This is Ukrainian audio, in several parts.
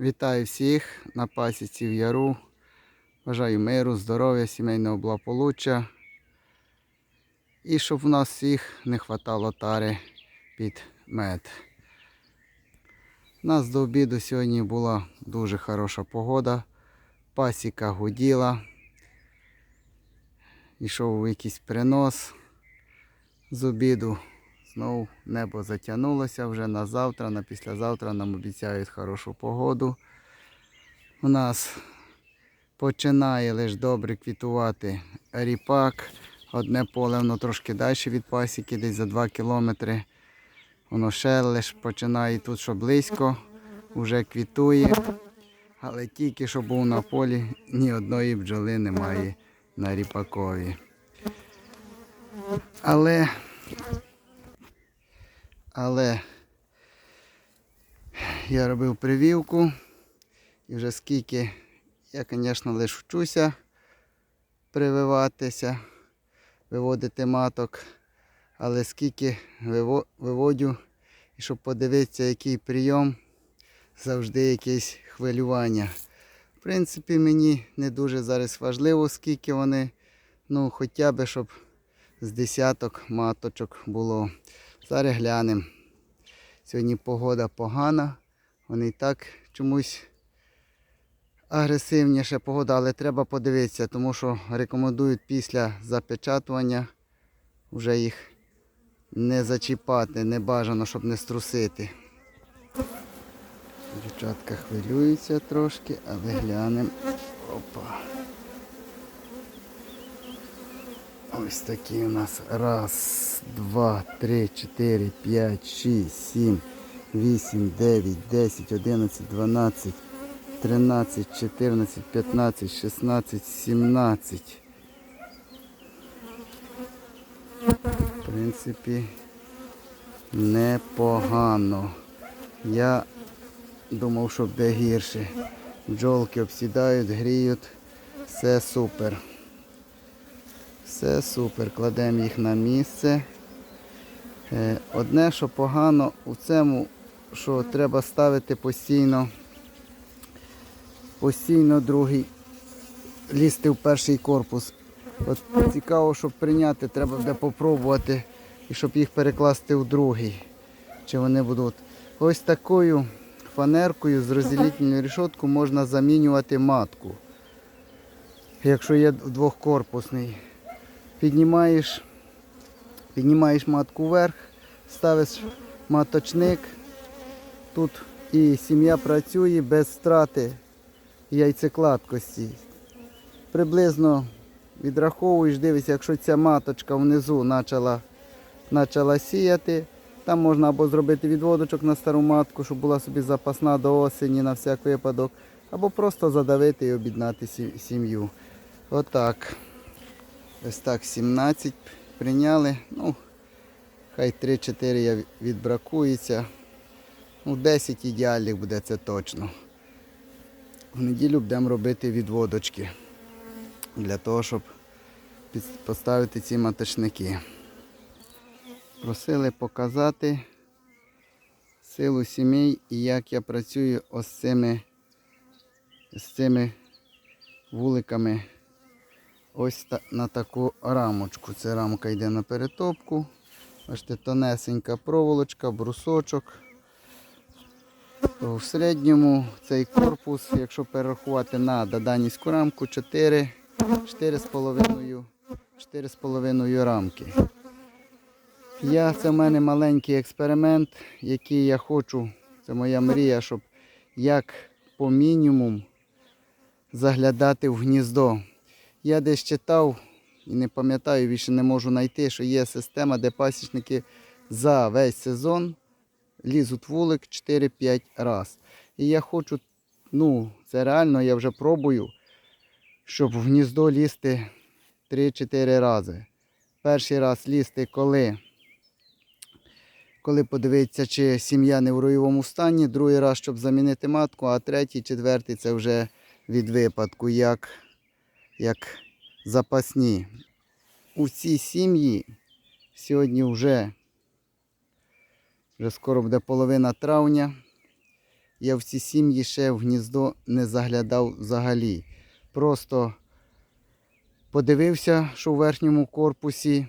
Вітаю всіх на пасіці в яру. Бажаю миру, здоров'я, сімейного благополуччя. І щоб в нас всіх не хватало тари під мед. У нас до обіду сьогодні була дуже хороша погода. Пасіка гуділа. Ішов якийсь принос з обіду. Знову небо затягнулося вже на завтра, на післязавтра нам обіцяють хорошу погоду. У нас починає лише добре квітувати ріпак. Одне поле, воно трошки далі від пасіки, десь за 2 кілометри. Воно ще лише починає тут, що близько, вже квітує. Але тільки що був на полі, ні одної бджоли немає на ріпакові. Але але я робив прививку і вже скільки я, звісно, лише вчуся прививатися, виводити маток, але скільки виводю, і щоб подивитися, який прийом, завжди якесь хвилювання. В принципі, мені не дуже зараз важливо, скільки вони, ну хоча б, щоб з десяток маточок було. Зараз глянемо. Сьогодні погода погана. Вони і так чомусь агресивніша погода, але треба подивитися, тому що рекомендують після запечатування вже їх не зачіпати, не бажано, щоб не струсити. Дівчатка хвилюються трошки, але глянемо. Опа. Ось такі у нас. Раз, два, три, чотири, п'ять, шість, сім, вісім, дев'ять, десять, одинадцять, дванадцять, тринадцять, чотирнадцять, п'ятнадцять, шістнадцять, сімнадцять. В принципі, непогано. Я думав, що буде гірше. Бджолки обсідають, гріють. Все супер. Все супер, кладемо їх на місце. Е, Одне, що погано у цьому, що треба ставити постійно, постійно другий, лізти в перший корпус. От цікаво, щоб прийняти, треба буде попробувати і щоб їх перекласти в другий. Чи вони будуть. Ось такою фанеркою з розділительною решоткою можна замінювати матку. Якщо є двохкорпусний піднімаєш, піднімаєш матку вверх, ставиш маточник. Тут і сім'я працює без втрати яйцекладкості. Приблизно відраховуєш, дивишся, якщо ця маточка внизу почала, почала сіяти, там можна або зробити відводочок на стару матку, щоб була собі запасна до осені на всяк випадок, або просто задавити і об'єднати сім'ю. Отак. Ось так 17 прийняли. Ну, хай 3-4 відбракується. Ну, 10 ідеальних буде це точно. В неділю будемо робити відводочки для того, щоб поставити ці маточники. Просили показати силу сімей і як я працюю ось цими, з цими вуликами ось на таку рамочку. Ця рамка йде на перетопку. Бачите, тонесенька проволочка, брусочок. В середньому цей корпус, якщо перерахувати на даданівську рамку, 4, 4,5 4,5 рамки. Я, це в мене маленький експеримент, який я хочу, це моя мрія, щоб як по мінімум заглядати в гніздо. Я десь читав і не пам'ятаю, більше не можу знайти, що є система, де пасічники за весь сезон лізуть вулик 4-5 раз. І я хочу, ну, це реально, я вже пробую, щоб в гніздо лізти 3-4 рази. Перший раз лізти, коли, коли подивитися, чи сім'я не в руйовому стані, другий раз, щоб замінити матку, а третій, четвертий це вже від випадку, як, як запасні. У цій сім'ї сьогодні вже, вже скоро буде половина травня. я в ці сім'ї ще в гніздо не заглядав взагалі. Просто подивився, що в верхньому корпусі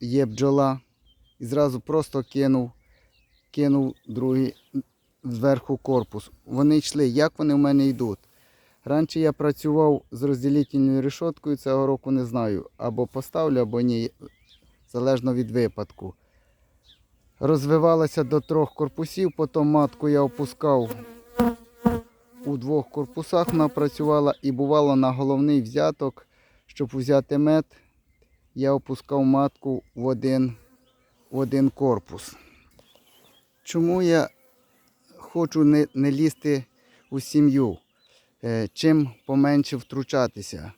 є бджола, і зразу просто кинув, кинув другий зверху корпус. Вони йшли, як вони в мене йдуть. Раніше я працював з розділительною решоткою, цього року не знаю. Або поставлю, або ні, залежно від випадку. Розвивалася до трьох корпусів, потім матку я опускав у двох корпусах, вона працювала і бувало на головний взяток, щоб взяти мед, я опускав матку в один, в один корпус. Чому я хочу не, не лізти у сім'ю? Е, чим поменше втручатися.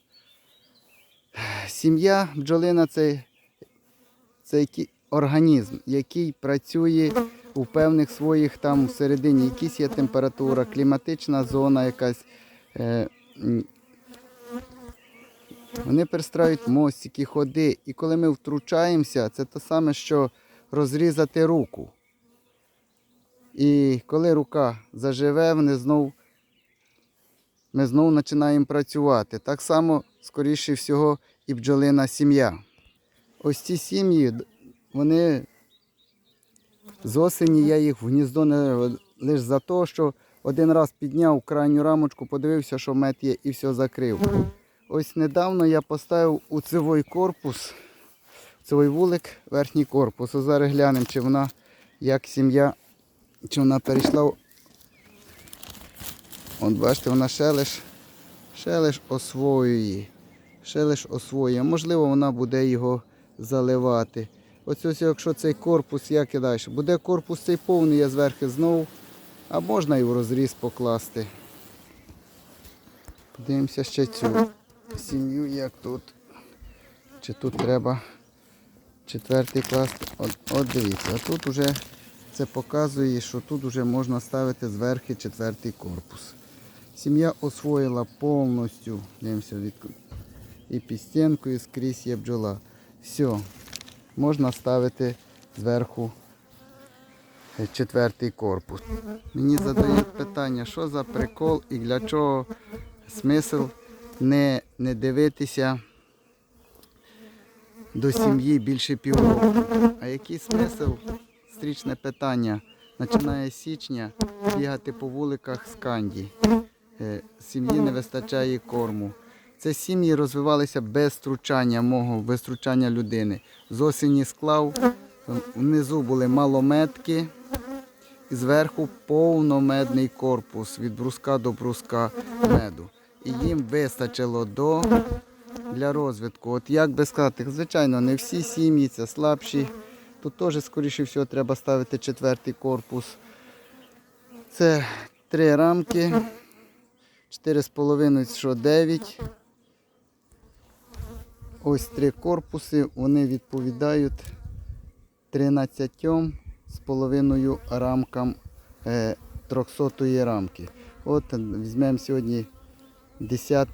Сім'я бджолина це, це організм, який працює у певних своїх там всередині, якісь є температура, кліматична зона якась. Е, вони перестраюють мостики, ходи. І коли ми втручаємося, це те саме, що розрізати руку. І коли рука заживе, вони знов ми знову починаємо працювати. Так само, скоріше всього, і бджолина сім'я. Ось ці сім'ї, вони з осені я їх в гніздо не лише за те, що один раз підняв крайню рамочку, подивився, що мед є, і все закрив. Ось недавно я поставив у цивой корпус, цивой вулик, верхній корпус. Зараз глянемо, чи вона як сім'я, чи вона перейшла От бачите, вона ще лиш, ще лиш освоює. Ще лиш освоює. Можливо, вона буде його заливати. Ось ось, якщо цей корпус, як і далі. Буде корпус цей повний, я зверху знову. А можна і в розріз покласти. Подивимося ще цю сім'ю, як тут. Чи тут треба четвертий класти. От, от дивіться, а тут вже це показує, що тут вже можна ставити зверху четвертий корпус. Сім'я освоїла повністю дивимося, від... і під і скрізь є бджола. Все, можна ставити зверху е, четвертий корпус. Мені задають питання, що за прикол і для чого смисл не, не дивитися до сім'ї більше півроку. А який смисл? Стрічне питання. Починає з січня бігати по вуликах з канді. Е, Сім'ї не вистачає корму. Це сім'ї розвивалися без втручання мого, без втручання людини. З осені склав, внизу були малометки, і зверху повномедний корпус від бруска до бруска меду. І їм вистачило до для розвитку. От як би сказати, звичайно, не всі сім'ї, це слабші. Тут теж, скоріше всього, треба ставити четвертий корпус. Це три рамки, 4,5, що 9. Ось три корпуси, вони відповідають 13 з половиною рамкам е, 300 рамки. От візьмемо сьогодні 10,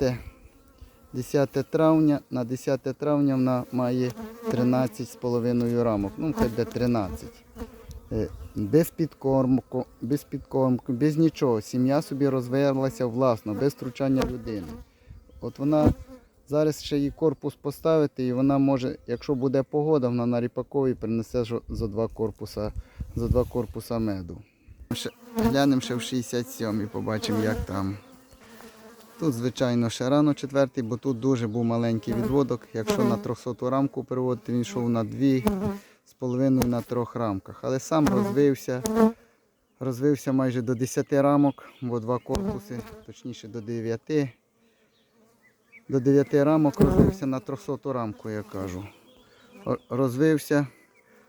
10 травня. На 10 травня вона має 13 з половиною рамок. Ну, хай буде 13. Е, Без підкормку, без підкормку, без нічого. Сім'я собі розвивалася власно, без втручання людини. От вона зараз ще її корпус поставити, і вона може, якщо буде погода, вона на ріпаковій принесе за два корпуса, за два корпуса меду. Глянемо ще в 67-й, побачимо, як там. Тут, звичайно, ще рано четвертий, бо тут дуже був маленький відводок. Якщо на 300 рамку переводити, він йшов на дві з половиною на трьох рамках. Але сам розвився. Розвився майже до 10 рамок, бо два корпуси, точніше до 9. До 9 рамок розвився на 300 рамку, я кажу. Розвився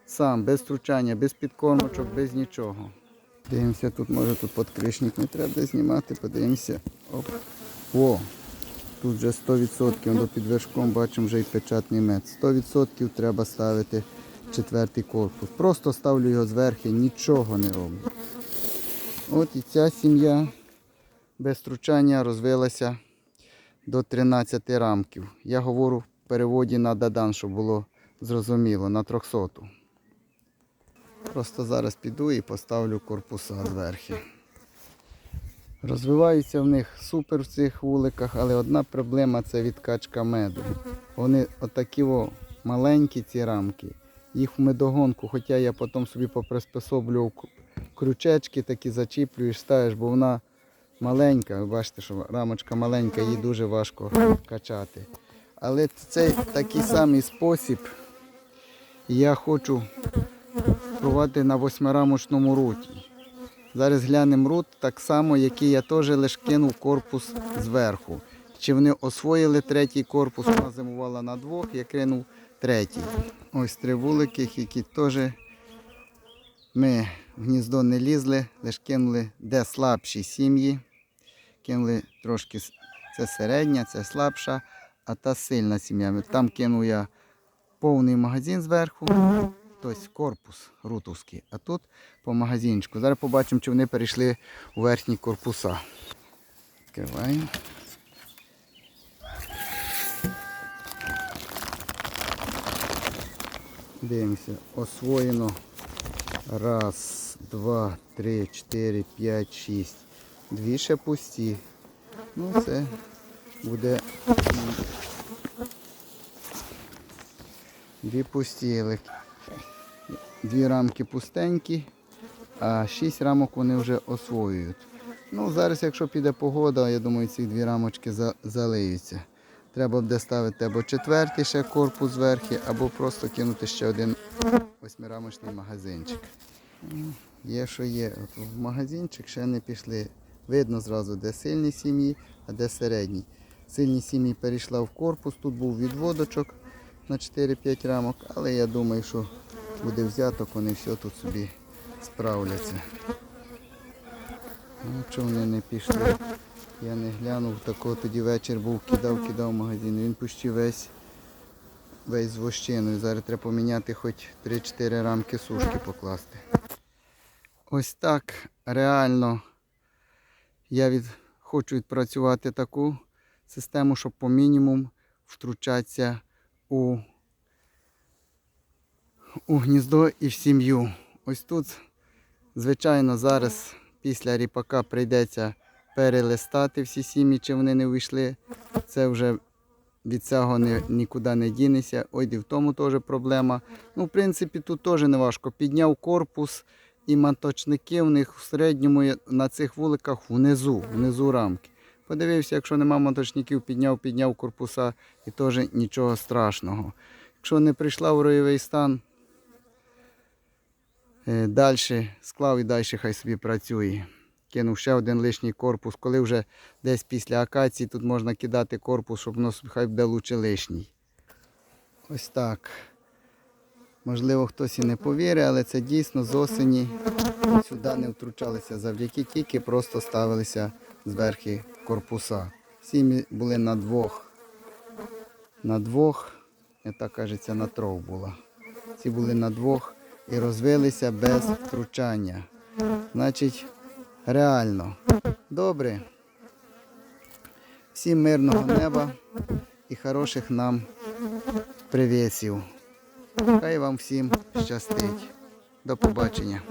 сам, без втручання, без підкормочок, без нічого. Дивимося, тут може тут подкришник не треба знімати, подивимося. Оп. О, тут вже 100% до під вершком бачимо вже і печатний мед. 100% треба ставити четвертий корпус. Просто ставлю його зверху, нічого не роблю. От і ця сім'я без втручання розвилася до 13 рамків. Я говорю в переводі на Дадан, щоб було зрозуміло, на 300. Просто зараз піду і поставлю корпуса зверху. Розвиваються в них супер в цих вуликах, але одна проблема це відкачка меду. Вони отакі о, маленькі ці рамки. Їх в медогонку, хоча я потім собі поприспособлював крючечки, такі зачіплюєш, ставиш, бо вона маленька. Бачите, що рамочка маленька, її дуже важко качати. Але це такий самий спосіб. Я хочу пробувати на восьмирамочному руті. Зараз глянемо рут так само, який я теж лише кинув корпус зверху. Чи вони освоїли третій корпус, вона зимувала на двох, я кинув третій. Ось три вулики, які теж ми в гніздо не лізли, лише кинули де слабші сім'ї. Кинули трошки, це середня, це слабша, а та сильна сім'я. Там кинув я повний магазин зверху, тобто корпус рутовський, а тут по магазинчику. Зараз побачимо, чи вони перейшли у верхні корпуса. Відкриваємо. Дивимося, освоєно. Раз, два, три, чотири, п'ять, шість. Дві ще пусті. Ну, це буде дві пусті. Дві рамки пустенькі, а шість рамок вони вже освоюють. Ну, зараз, якщо піде погода, я думаю, ці дві рамочки за- залиються. Треба буде ставити або четвертий ще корпус зверху, або просто кинути ще один восьмирамочний магазинчик. Є, що є. В магазинчик ще не пішли. Видно зразу, де сильні сім'ї, а де середні. Сильні сім'ї перейшла в корпус, тут був відводочок на 4-5 рамок, але я думаю, що буде взяток, вони все тут собі справляться. Ну, вони не пішли? Я не глянув, такого тоді вечір був, кидав, кидав магазин. Він почти весь, весь з вощиною. Зараз треба поміняти хоч 3-4 рамки сушки покласти. Ось так реально я від, хочу відпрацювати таку систему, щоб по мінімум втручатися у, у гніздо і в сім'ю. Ось тут, звичайно, зараз після ріпака прийдеться перелистати всі сім'ї, чи вони не вийшли. Це вже від цього не, нікуди не дінеся. Ой, і в тому теж проблема. Ну, в принципі, тут теж не важко. Підняв корпус і маточники в них в середньому на цих вуликах внизу, внизу рамки. Подивився, якщо нема маточників, підняв, підняв корпуса і теж нічого страшного. Якщо не прийшла в ройовий стан, далі склав і далі хай собі працює. Кинув ще один лишній корпус. Коли вже десь після акації тут можна кидати корпус, щоб воно хай буде лишній. Ось так. Можливо, хтось і не повірить, але це дійсно з осені сюди не втручалися завдяки тільки просто ставилися зверхи корпуса. Сім'ї були на двох. На двох, я так кажеться, на трьох була. Ці були на двох і розвилися без втручання. Значить, реально. Добре. Всім мирного неба і хороших нам привісів. Хай вам всім щастить. До побачення.